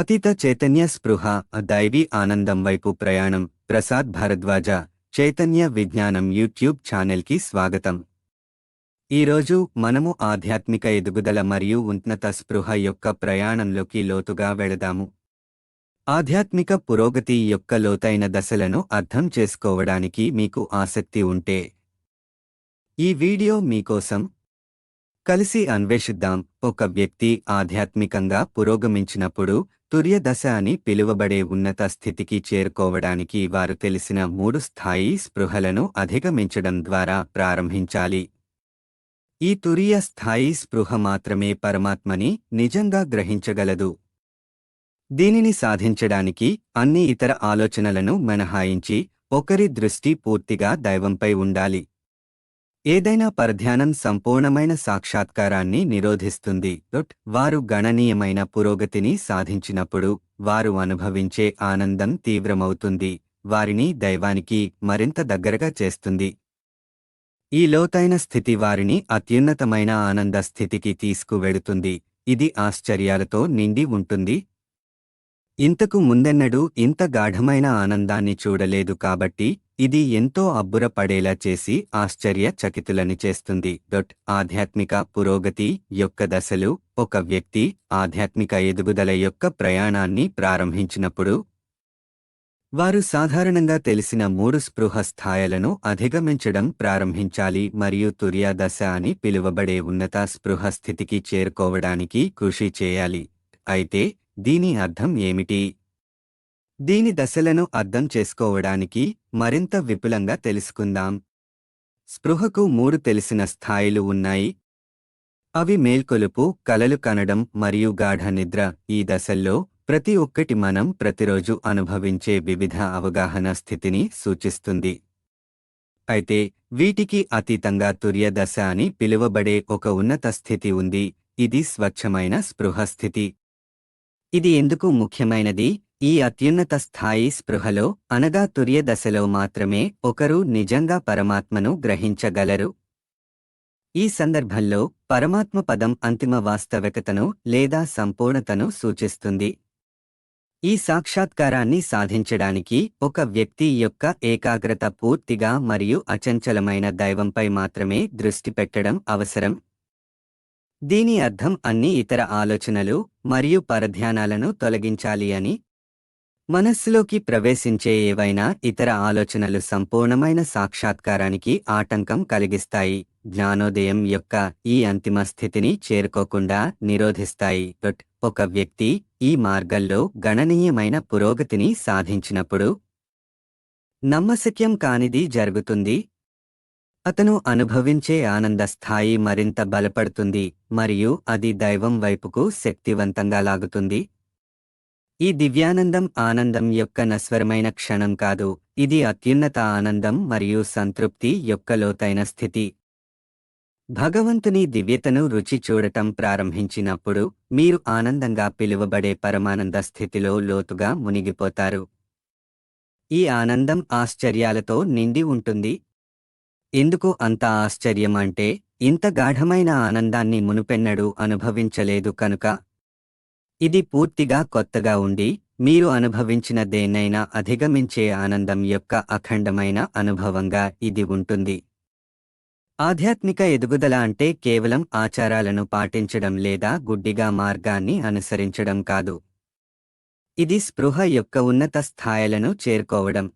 అతీత చైతన్య స్పృహ దైవీ ఆనందం వైపు ప్రయాణం ప్రసాద్ భరద్వాజ చైతన్య విజ్ఞానం యూట్యూబ్ ఛానల్కి స్వాగతం. ఈరోజు మనము ఆధ్యాత్మిక ఎదుగుదల మరియు ఉన్నత స్పృహ యొక్క ప్రయాణంలోకి లోతుగా వెళదాము. ఆధ్యాత్మిక పురోగతి యొక్క లోతైన దశలను అర్థం చేసుకోవడానికి మీకు ఆసక్తి ఉంటే ఈ వీడియో మీకోసం కలిసి అన్వేషిద్దాం. ఒక వ్యక్తి ఆధ్యాత్మికంగా పురోగమించినప్పుడు తుర్యదశ అని పిలువబడే ఉన్నత స్థితికి చేరుకోవడానికి వారు తెలిసిన మూడు స్థాయి స్పృహలను అధిగమించడం ద్వారా ప్రారంభించాలి. ఈ తురియ స్థాయి స్పృహ మాత్రమే పరమాత్మని నిజంగా గ్రహించగలదు. దీనిని సాధించడానికి అన్ని ఇతర ఆలోచనలను మినహాయించి ఒకరి దృష్టి పూర్తిగా దైవంపై ఉండాలి. ఏదైనా పరధ్యానం సంపూర్ణమైన సాక్షాత్కారాన్ని నిరోధిస్తుంది. వారు గణనీయమైన పురోగతిని సాధించినప్పుడు వారు అనుభవించే ఆనందం తీవ్రమవుతుంది. వారిని దైవానికి మరింత దగ్గరగా చేస్తుంది. ఈ లోతైన స్థితి వారిని అత్యున్నతమైన ఆనంద స్థితికి తీసుకువెడుతుంది. ఇది ఆశ్చర్యాలతో నిండి ఉంటుంది. ఇంతకు ముందెన్నడూ ఇంత గాఢమైన ఆనందాన్ని చూడలేదు కాబట్టి ఇది ఎంతో అబ్బురపడేలా చేసి ఆశ్చర్య చకితులని చేస్తుంది. డొట్ ఆధ్యాత్మిక పురోగతి యొక్క దశలు ఒక వ్యక్తి ఆధ్యాత్మిక ఎదుగుదల యొక్క ప్రయాణాన్ని ప్రారంభించినప్పుడు వారు సాధారణంగా తెలిసిన మూడు స్పృహ స్థాయిలను అధిగమించడం ప్రారంభించాలి మరియు తుర్యా దశ అని పిలువబడే ఉన్నత స్పృహ స్థితికి చేరుకోవడానికి కృషి చేయాలి. అయితే దీని అర్థం ఏమిటి? దీని దశలను అర్థం చేసుకోవడానికి మరింత విపులంగా తెలుసుకుందాం. స్పృహకు మూడు తెలిసిన స్థాయిలు ఉన్నాయి. అవి మేల్కొలుపు కలలు కనడం మరియు గాఢ నిద్ర. ఈ దశల్లో ప్రతి ఒక్కటి మనం ప్రతిరోజు అనుభవించే వివిధ అవగాహన స్థితిని సూచిస్తుంది. అయితే వీటికి అతీతంగా తుర్య దశ అని పిలువబడే ఒక ఉన్నత స్థితి ఉంది. ఇది స్వచ్ఛమైన స్పృహ స్థితి. ఇది ఎందుకు ముఖ్యమైనది? ఈ అత్యున్నత స్థాయి స్పృహలో అనగా తుర్య దశలో మాత్రమే ఒకరు నిజంగా పరమాత్మను గ్రహించగలరు. ఈ సందర్భంలో పరమాత్మ పదం అంతిమ వాస్తవికతను లేదా సంపూర్ణతను సూచిస్తుంది. ఈ సాక్షాత్కారాన్ని సాధించడానికి ఒక వ్యక్తి యొక్క ఏకాగ్రత పూర్తిగా మరియు అచంచలమైన దైవంపై మాత్రమే దృష్టి పెట్టడం అవసరం. దీని అర్థం అన్ని ఇతర ఆలోచనలు మరియు పరధ్యానాలను తొలగించాలి అని మనస్సులోకి ప్రవేశించే ఏవైనా ఇతర ఆలోచనలు సంపూర్ణమైన సాక్షాత్కారానికి ఆటంకం కలిగిస్తాయి. జ్ఞానోదయం యొక్క ఈ అంతిమ స్థితిని చేరుకోకుండా నిరోధిస్తాయి. ఒక వ్యక్తి ఈ మార్గంలో గణనీయమైన పురోగతిని సాధించినప్పుడు నమ్మశక్యం కానిది జరుగుతుంది. అతను అనుభవించే ఆనంద స్థాయి మరింత బలపడుతుంది మరియు అది దైవం వైపుకు శక్తివంతంగా లాగుతుంది. ఈ దివ్యానందం ఆనందం యొక్క నస్వరమైన క్షణం కాదు ఇది అత్యున్నత ఆనందం మరియు సంతృప్తి యొక్క లోతైన స్థితి. భగవంతుని దివ్యతను రుచి చూడటం ప్రారంభించినప్పుడు మీరు ఆనందంగా పిలువబడే పరమానంద స్థితిలో లోతుగా మునిగిపోతారు. ఈ ఆనందం ఆశ్చర్యాలతో నిండి ఉంటుంది. ఎందుకు అంత ఆశ్చర్యం అంటే ఇంత గాఢమైన ఆనందాన్ని మునుపెన్నడూ అనుభవించలేదు కనుక ఇది పూర్తిగా కొత్తగా ఉండి మీరు అనుభవించిన దేన్నైనా అధిగమించే ఆనందం యొక్క అఖండమైన అనుభవంగా ఇది ఉంటుంది. ఆధ్యాత్మిక ఎదుగుదల అంటే కేవలం ఆచారాలను పాటించడం లేదా గుడ్డిగా మార్గాన్ని అనుసరించడం కాదు. ఇది స్పృహ యొక్క ఉన్నత స్థాయిలను చేరుకోవడం.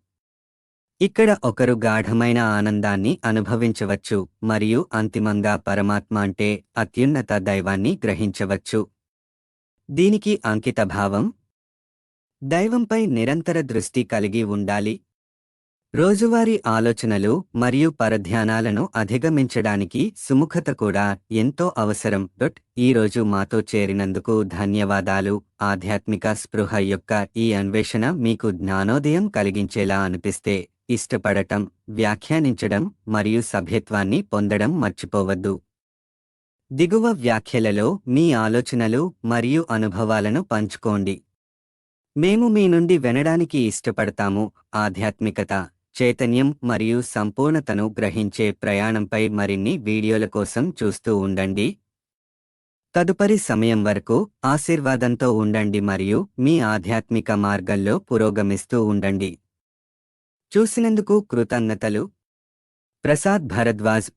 ఇక్కడ ఒకరు గాఢమైన ఆనందాన్ని అనుభవించవచ్చు మరియు అంతిమంగా పరమాత్మ అంటే అత్యున్నత దైవాన్ని గ్రహించవచ్చు. దీనికి అంకితభావం? దైవంపై నిరంతర దృష్టి కలిగి ఉండాలి. రోజువారీ ఆలోచనలు మరియు పరధ్యానాలను అధిగమించడానికి సుముఖత కూడా ఎంతో అవసరం. డొట్ ఈరోజు మాతో చేరినందుకు ధన్యవాదాలు. ఆధ్యాత్మిక స్పృహ యొక్క ఈ అన్వేషణ మీకు జ్ఞానోదయం కలిగించేలా అనిపిస్తే ఇష్టపడటం వ్యాఖ్యానించడం మరియు సభ్యత్వాన్ని పొందడం మర్చిపోవద్దు. దిగువ వ్యాఖ్యలలో మీ ఆలోచనలు మరియు అనుభవాలను పంచుకోండి. మేము మీ నుండి వినడానికి ఇష్టపడతాము. ఆధ్యాత్మికత చైతన్యం మరియు సంపూర్ణతను గ్రహించే ప్రయాణంపై మరిన్ని వీడియోల కోసం చూస్తూ ఉండండి. తదుపరి సమయం వరకు ఆశీర్వాదంతో ఉండండి మరియు మీ ఆధ్యాత్మిక మార్గంలో పురోగమిస్తూ ఉండండి. చూసినందుకు కృతజ్ఞతలు. ప్రసాద్ భరద్వాజ్